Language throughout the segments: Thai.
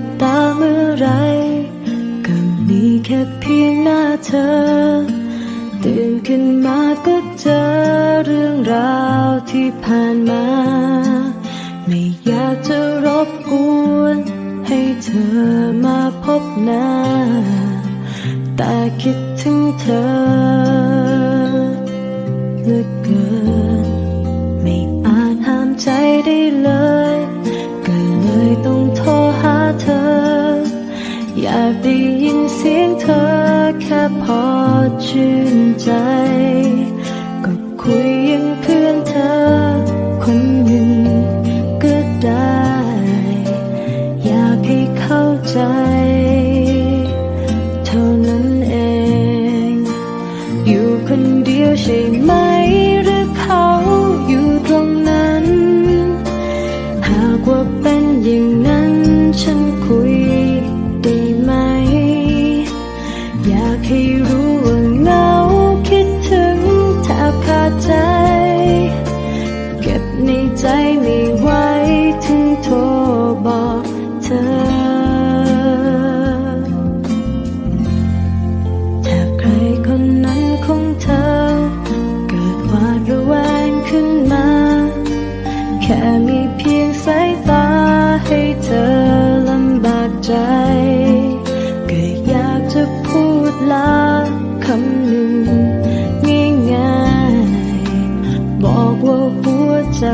บตาเมื่อไรก็มีแค่เพียงหน้าเธอ ตื่นขึ้นมาก็เจอเรื่องราวที่ผ่านมา ไม่อยากจะรบกวน ให้เธอมาพบหน้า แต่คิดถึงเธอเหลือเกิน พอชื่นใจ ก็คุย อยากให้รู้ว่าเหงาคิดถึงแทบขาดใจ เก็บในใจไม่ไหวถึงโทรบอกเธอ ถ้าใครคนนั้นของเธอ เกิดวาดระแวงขึ้นมา แค่มีเพียงสาย ลาคำหนึ่งง่ายๆบอกว่าหัวใจ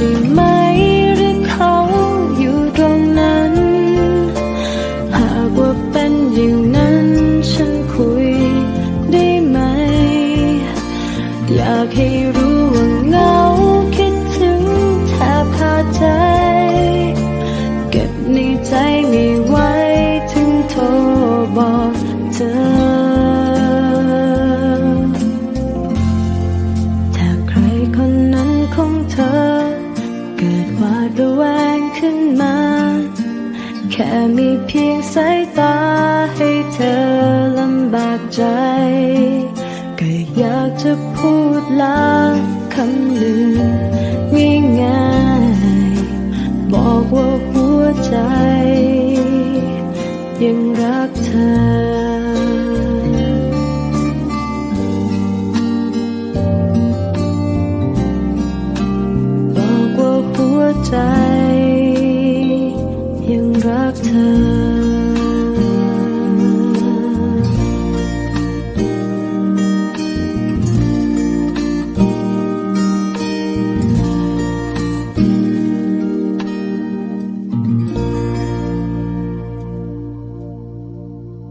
ช่ไหมหรือเขาอยู่ตรงนั้น หากว่าเป็นอย่างนั้นฉันคุยได้ไหม อยากให้รู้ว่าเหงาคิดถึงแทบขาดใจ เกิดหวาดระแวงขึ้นมา แค่มีเพียงสายตาให้เธอลำบากใจ ก็อยากจะพูดลาคำหนึ่งง่าย to